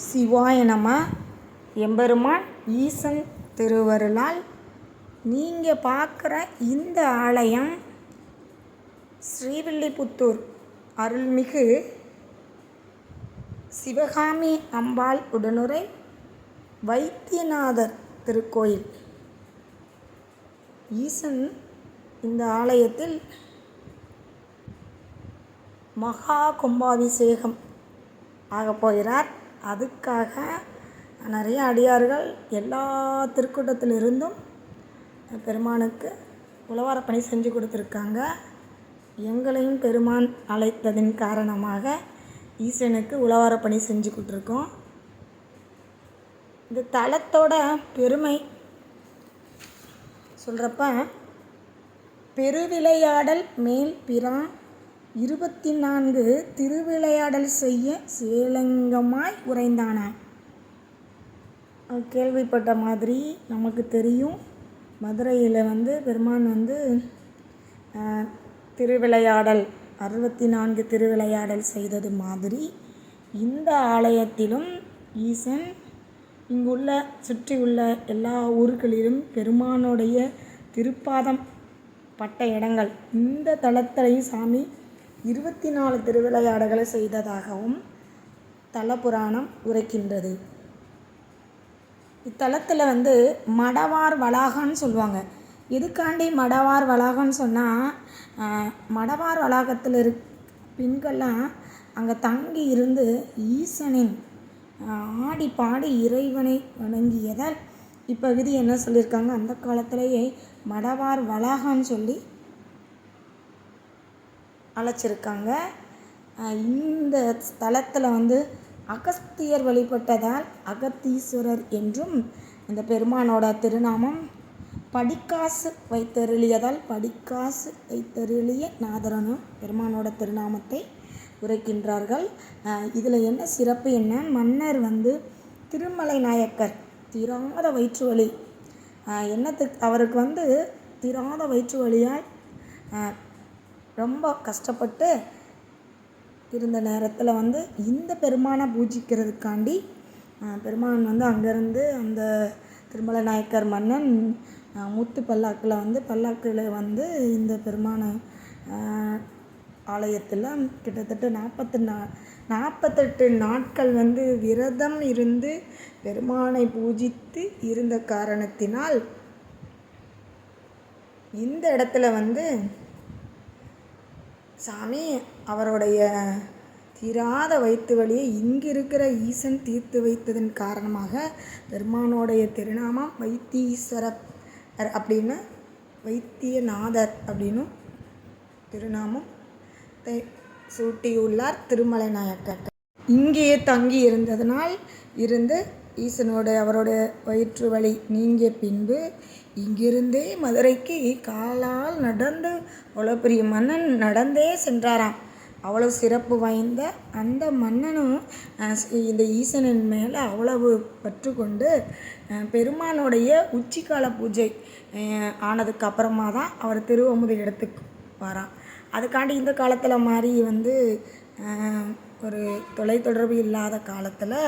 சிவாய நம. எம்பெருமான் ஈசன் திருவருளால் நீங்கள் பார்க்குற இந்த ஆலயம் ஸ்ரீவில்லிபுத்தூர் அருள்மிகு சிவகாமி அம்பாள் உடனுரை வைத்தியநாதர் திருக்கோயில். ஈசன் இந்த ஆலயத்தில் மகா கும்பாபிஷேகம் ஆகப் போகிறார். அதுக்காக நிறைய அடியார்கள் எல்லா திருக்கூட்டத்திலிருந்தும் பெருமானுக்கு உழவார பணி செஞ்சு கொடுத்துருக்காங்க. எங்களையும் பெருமான் அழைத்ததின் காரணமாக ஈசனுக்கு உழவார பணி செஞ்சு கொடுத்துருக்கோம். இந்த தலத்தோட பெருமை சொல்கிறப்ப பெருவிளையாடல் மேல் பிரான் இருபத்தி நான்கு திருவிளையாடல் செய்ய சிவலிங்கமாய் உறைந்தான. கேள்விப்பட்ட மாதிரி நமக்கு தெரியும். மதுரையில் வந்து பெருமான் வந்து திருவிளையாடல் அறுபத்தி நான்கு திருவிளையாடல் செய்தது மாதிரி இந்த ஆலயத்திலும் ஈசன் இங்குள்ள சுற்றியுள்ள எல்லா ஊர்களிலும் பெருமானுடைய திருப்பாதம் பட்ட இடங்கள் இந்த தளத்திலையும் சாமி இருபத்தி நாலு திருவிளையாடல்களை செய்ததாகவும் தலபுராணம் உரைக்கின்றது. இத்தலத்தில் வந்து மடவார் வளாகம்னு சொல்லுவாங்க. எதுக்காண்டி மடவார் வளாகம்னு சொன்னால் மடவார் வளாகத்தில் இருக் பெண்கள்லாம் அங்கே தங்கி இருந்து ஈசனின் ஆடி பாடி இறைவனை வணங்கியதால் இப்பகுதி என்ன சொல்லியிருக்காங்க அந்த காலத்திலேயே மடவார் வளாகம்னு சொல்லி அழைச்சிருக்காங்க. இந்த ஸ்தலத்தில் வந்து அகஸ்தியர் வழிபட்டதால் அகத்தீஸ்வரர் என்றும் இந்த பெருமானோட திருநாமம் படிக்காசு வைத்தருளியதால் படிக்காசு வைத்தருளிய நாதரனும் பெருமானோட திருநாமத்தை உரைக்கின்றார்கள். இதில் என்ன சிறப்பு என்ன? மன்னர் வந்து திருமலை நாயக்கர் திராத வயிற்று வலி. என்னத்துக்கு அவருக்கு வந்து திராத வயிற்று வலியால் ரொம்ப கஷ்டப்பட்டு இருந்த நேரத்தில் வந்து இந்த பெருமானை பூஜிக்கிறதுக்காண்டி பெருமான் வந்து அங்கேருந்து அந்த திருமல நாயக்கர் மன்னன் முத்து பல்லாக்கில் வந்து பல்லாக்கில் வந்து இந்த பெருமான ஆலயத்தில் கிட்டத்தட்ட நாற்பத்து நா நாற்பத்தெட்டு நாட்கள் வந்து விரதம் இருந்து பெருமானை பூஜித்து இருந்த காரணத்தினால் இந்த இடத்துல வந்து சாமி அவருடைய தீராத வைத்து வழியை இங்கிருக்கிற ஈசன் தீர்த்து வைத்ததன் காரணமாக பெருமானோடைய திருநாமம் வைத்தீஸ்வரர் அப்படின்னு வைத்தியநாதர் அப்படின்னும் திருநாமம் சூட்டியுள்ளார் திருமலை நாயக்கர் இங்கேயே தங்கி இருந்ததனால் இருந்து ஈசனோட அவரோட வயிற்று வழி நீங்கிய பின்பு இங்கிருந்தே மதுரைக்கு காலால் நடந்து அவ்வளோ பெரிய மன்னன் நடந்தே சென்றாராம். அவ்வளோ சிறப்பு வாய்ந்த அந்த மன்னனும் இந்த ஈசனின் மேலே அவ்வளவு பற்று கொண்டு பெருமானுடைய உச்சிக்கால பூஜை ஆனதுக்கு அப்புறமா தான் அவர் திருவமுது இடத்துக்கு வரான். அதுக்காண்டி இந்த காலத்தில் மாதிரி வந்து ஒரு தொலைத்தொடர்பு இல்லாத காலத்தில்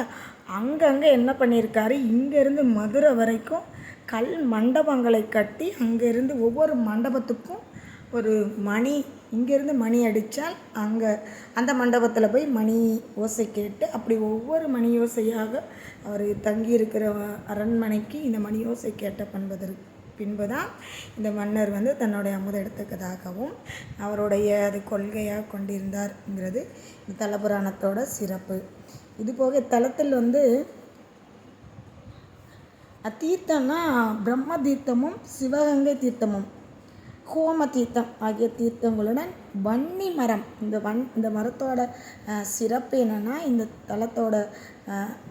அங்கங்கே என்ன பண்ணியிருக்காரு இங்கேருந்து மதுரை வரைக்கும் கல் மண்டபங்களை கட்டி அங்கேருந்து ஒவ்வொரு மண்டபத்துக்கும் ஒரு மணி இங்கேருந்து மணி அடித்தால் அங்கே அந்த மண்டபத்தில் போய் மணி ஓசை கேட்டு அப்படி ஒவ்வொரு மணி ஓசையாக அவர் தங்கியிருக்கிற அரண்மனைக்கு இந்த மணி ஓசை கேட்ட பண்பதற்கு பின்பு தான் இந்த மன்னர் வந்து தன்னுடைய அமுத எடுத்துக்கதாகவும் அவருடைய அது கொள்கையாக கொண்டிருந்தார்ங்கிறது இந்த தலபுராணத்தோட சிறப்பு. இது போக தலத்தில் வந்து தீர்த்தம்னா பிரம்ம தீர்த்தமும் சிவகங்கை தீர்த்தமும். கோம தீர்த்தம் ஆகிய தீர்த்தங்களுடன் வன்னி மரம் இந்த வன் இந்த மரத்தோட சிறப்பு என்னென்னா இந்த தலத்தோட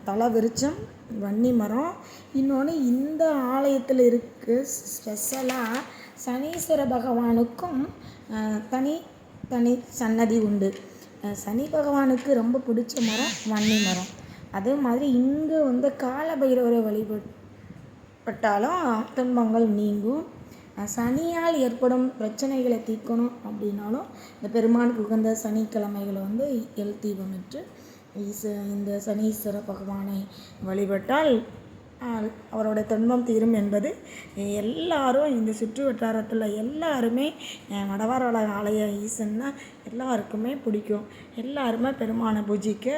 தல விருச்சம் வன்னி மரம். இன்னொன்று இந்த ஆலயத்தில் இருக்கு ஸ்பெஷலாக சனீஸ்வர பகவானுக்கும் தனி தனி சன்னதி உண்டு. சனி பகவானுக்கு ரொம்ப பிடிச்ச மரம் வன்னி மரம். அதே மாதிரி இங்கே வந்து காலபைரவரை வழிபட்டாலும் துன்பங்கள் நீங்கும். சனியால் ஏற்படும் பிரச்சனைகளை தீர்க்கணும் அப்படின்னாலும் இந்த பெருமானுக்கு உகந்த சனிக்கிழமைகளை வந்து எல் தீபமிட்டு ஈச இந்த சனீஸ்வர பகவானை வழிபட்டால் அவரோட துன்பம் தீரும் என்பது எல்லாரும் இந்த சுற்று வட்டாரத்தில் எல்லாருமே வடவாரோட ஆலய ஈசன்னா எல்லாருக்குமே பிடிக்கும். எல்லாருமே பெருமானை பூஜிக்க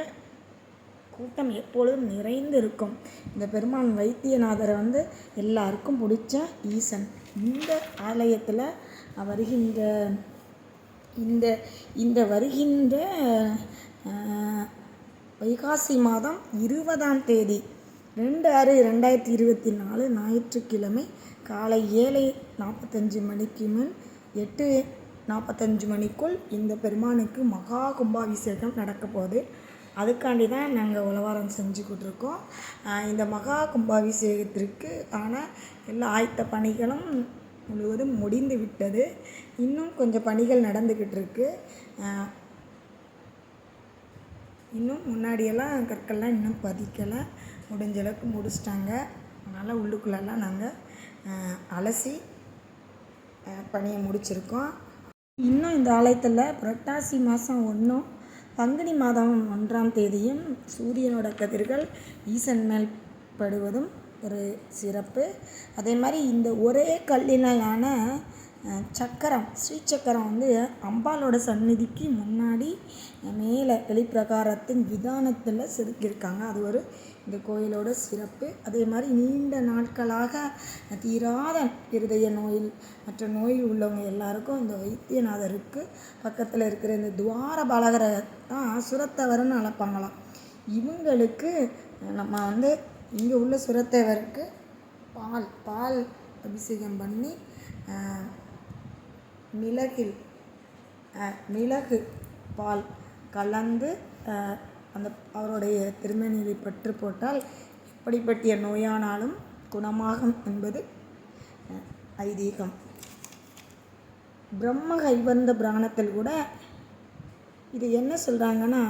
கூட்டம் எப்பொழுதும் நிறைந்து இருக்கும் இந்த பெருமான் வைத்தியநாதரை வந்து எல்லாருக்கும் பிடிச்ச ஈசன். இந்த ஆலயத்தில் வருகின்ற இந்த இந்த வருகின்ற வைகாசி மாதம் இருபதாம் தேதி ரெண்டு ஆறு ரெண்டாயிரத்தி இருபத்தி நாலு ஞாயிற்றுக்கிழமை காலை ஏழை நாற்பத்தஞ்சு மணிக்கு மேல் எட்டு நாற்பத்தஞ்சு மணிக்குள் இந்த பெருமானுக்கு மகா கும்பாபிஷேகம் நடக்க போகுது அதுக்காண்டி தான் நாங்கள் உழவாரம் செஞ்சுக்கிட்டு இருக்கோம் இந்த மகா கும்பாபிஷேகத்திற்கு ஆனால் எல்லா ஆயத்த பணிகளும் முழுவதும் முடிந்து விட்டது. இன்னும் கொஞ்சம் பணிகள் நடந்துக்கிட்டு இருக்கு இன்னும் முன்னாடியெல்லாம் கற்கள்லாம் இன்னும் பதிக்கலை. முடிஞ்ச அளவுக்கு முடிச்சிட்டாங்க. அதனால் உள்ளுக்குள்ளெல்லாம் நாங்கள் அலசி பணியை முடிச்சிருக்கோம். இன்னும் இந்த ஆலயத்தில் புரட்டாசி மாதம் ஒன்றும் பங்குனி மாதம் ஒன்றாம் தேதியும் சூரியனோட கதிர்கள் ஈசன் மேல் படுவதும் ஒரு சிறப்பு. அதே மாதிரி இந்த ஒரே கல்லினாலான சக்கரம் ஸ்ரீ சக்கரம் வந்து அம்பாலோட சந்நிதிக்கு முன்னாடி மேலே வெளிப்பிரகாரத்தின் விதானத்தில் செதுக்கியிருக்காங்க. அது ஒரு இந்த கோயிலோட சிறப்பு. அதே மாதிரி நீண்ட நாட்களாக தீராத இருதய நோயில் மற்ற நோயில் உள்ளவங்க எல்லாருக்கும் இந்த வைத்தியநாதருக்கு பக்கத்தில் இருக்கிற இந்த துவார பாலகரை தான் சுரத்தவர்னு அழைப்பாங்களாம். இவங்களுக்கு நம்ம வந்து இங்கே உள்ள சுரத்தேவருக்கு பால் பால் அபிஷேகம் பண்ணி மிளகில் மிளகு பால் கலந்து அந்த அவருடைய திருமணியை பற்று போட்டால் எப்படிப்பட்ட நோயானாலும் குணமாகும் என்பது ஐதீகம். பிரம்ம கைவந்த புராணத்தில் கூட இது என்ன சொல்கிறாங்கன்னா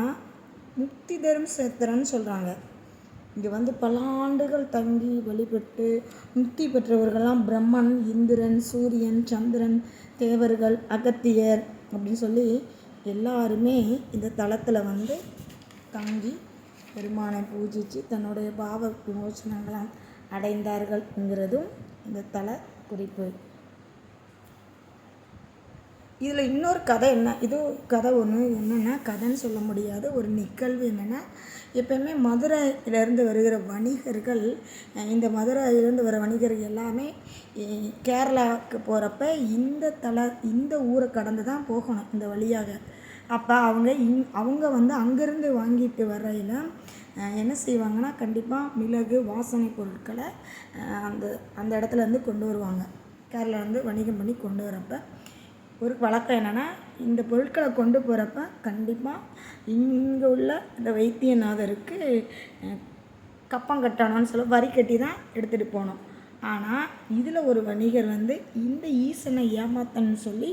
முக்தி தரும் சேத்திரன்னு சொல்கிறாங்க இங்கே வந்து பல ஆண்டுகள் தங்கி வழிபட்டு முக்தி பெற்றவர்கள்லாம் பிரம்மன் இந்திரன் சூரியன் சந்திரன் தேவர்கள் அகத்தியர் அப்படின்னு சொல்லி எல்லாருமே இந்த தளத்தில் வந்து தங்கி பெருமானை பூஜித்து தன்னுடைய பாவ விமோசனங்களை அடைந்தார்கள்ங்கிறதும் இந்த தல குறிப்பு. இதில் இன்னொரு கதை என்ன? இது கதை ஒன்று என்னென்னா கதைன்னு சொல்ல முடியாது. ஒரு நிகழ்வு என்னென்னா எப்பயுமே மதுரையிலேருந்து வருகிற வணிகர்கள் இந்த மதுரையிலேருந்து வர வணிகர்கள் எல்லாமே கேரளாவுக்கு போகிறப்ப இந்த தல இந்த ஊரை கடந்து தான் போகணும் இந்த வழியாக. அப்போ அவங்க இங் அவங்க வந்து அங்கேருந்து வாங்கிட்டு வரையில் என்ன செய்வாங்கன்னா கண்டிப்பாக மிளகு வாசனை பொருட்களை அந்த அந்த இடத்துலேருந்து கொண்டு வருவாங்க. கேரளாலேருந்து வணிகம் பண்ணி கொண்டு வரப்போ. ஒரு வழக்கம் என்னென்னா இந்த பொருட்களை கொண்டு போகிறப்ப கண்டிப்பாக இங்கே உள்ள இந்த வைத்தியநாதருக்கு கப்பம் கட்டணும்னு சொல்ல வரி கட்டி தான் எடுத்துகிட்டு போகணும் ஆனால் இதில் ஒரு வணிகர் வந்து இந்த ஈசனை ஏமாத்தன்னு சொல்லி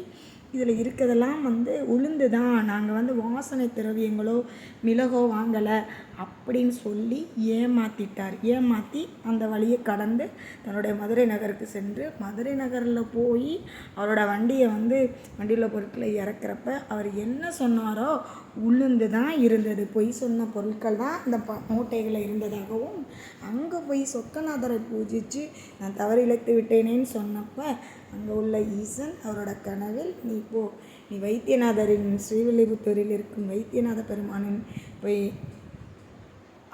இதில் இருக்கிறதெல்லாம் வந்து உளுந்து தான் நாங்கள் வந்து வாசனை திரவியங்களோ மிளகோ வாங்கலை அப்படின்னு சொல்லி ஏமாற்றிட்டார் ஏமாற்றி அந்த வழியை கடந்து தன்னுடைய மதுரை நகருக்கு சென்று மதுரை நகரில் போய் அவரோட வண்டியை வந்து வண்டியில் பொருட்களை இறக்குறப்ப அவர் என்ன சொன்னாரோ உளுந்து தான் இருந்தது. பொய் சொன்ன பொருட்கள் தான் இந்த ப மூட்டைகளில் இருந்ததாகவும் அங்கே போய் சொக்கநாதரை பூஜித்து நான் தவறு இழைத்து விட்டேனேன்னு சொன்னப்போ அங்கே உள்ள ஈசன் அவரோட கனவில் நீ போ. நீ வைத்தியநாதரின் ஸ்ரீவில்லிபுத்தூரில் இருக்கும் வைத்தியநாத பெருமானின் போய்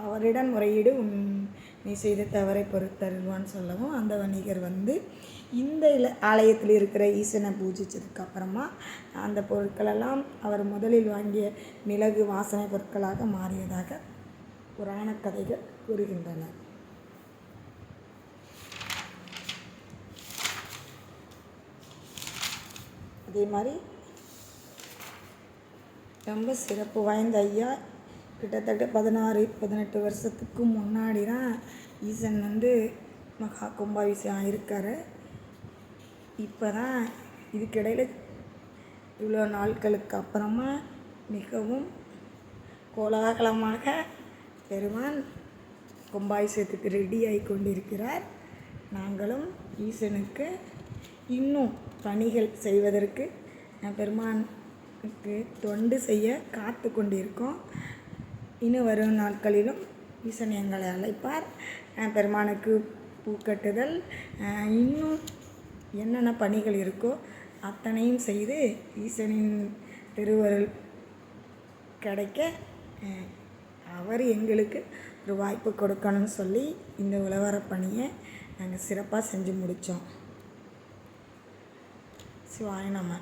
அவரிடம் முறையீடு. உன் நீ செய்த தவறை பொறுத்தருள்வான்னு சொல்லவும் அந்த வணிகர் வந்து இந்த இல ஆலயத்தில் இருக்கிற ஈசனை பூஜிச்சதுக்கு அப்புறமா அந்த பொருட்களெல்லாம் அவர் முதலில் வாங்கிய மிளகு வாசனை பொருட்களாக மாறியதாக புராண கதைகள் கூறுகின்றன. அதே மாதிரி ரொம்ப சிறப்பு வாய்ந்த ஐயா. கிட்டத்தட்ட பதினாறு பதினெட்டு வருஷத்துக்கு முன்னாடி தான் ஈசன் வந்து மகா கும்பாபிஷேகம் இருக்கார் இப்போ தான் இதுக்கிடையில் இவ்வளோ நாட்களுக்கு அப்புறமா மிகவும் கோலாகலமாக பெருமான் கும்பாபிஷேகத்துக்கு ரெடி ஆகி கொண்டிருக்கிறார் நாங்களும் ஈசனுக்கு இன்னும் பணிகள் செய்வதற்கு பெருமானுக்கு தொண்டு செய்ய காத்து கொண்டிருக்கோம். இன்னும் வரும் நாட்களிலும் ஈசன் எங்களை அழைப்பார். பெருமானுக்கு பூக்கட்டுதல் இன்னும் என்னென்ன பணிகள் இருக்கோ அத்தனையும் செய்து ஈசனின் திருவருள் கிடைக்க அவர் எங்களுக்கு ஒரு வாய்ப்பு கொடுக்கணும்னு சொல்லி இந்த உழவர பணியை நாங்கள் சிறப்பாக செஞ்சு முடித்தோம் சிவாய நம்ம